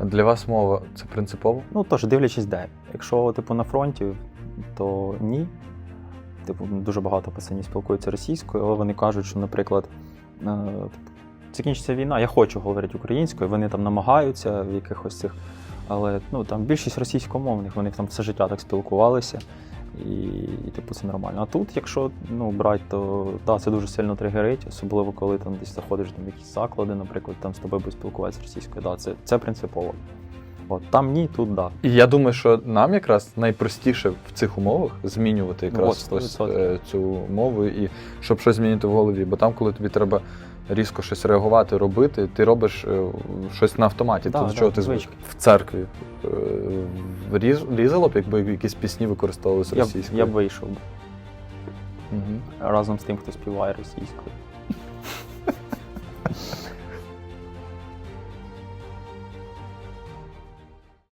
Для вас мова це принципово? Ну, тож, дивлячись, де. Якщо, типу, на фронті, то ні. Типу, дуже багато пацанів спілкуються російською, але вони кажуть, що, наприклад, типу, закінчиться війна, я хочу говорити українською, вони там намагаються в якихось цих. Але ну, там більшість російськомовних, вони там все життя так спілкувалися. І, і типу, це нормально. А тут, якщо ну, брати, то да, це дуже сильно тригерить, особливо коли там десь заходиш там, в якісь заклади, наприклад, там з тобою будуть спілкуватися російською. Да, це, це принципово. От там ні, тут да. І я думаю, що нам якраз найпростіше в цих умовах змінювати якраз От, ось, е, цю мову і щоб щось змінити в голові. Бо там, коли тобі треба різко щось реагувати, робити, ти робиш е, щось на автоматі. Да, Ти до да, чого ти звик? В церкві е, різ- різало б, якби якісь пісні використовувалися Я, б- російською. я б вийшов Мгм. разом з тим, хто співає російською.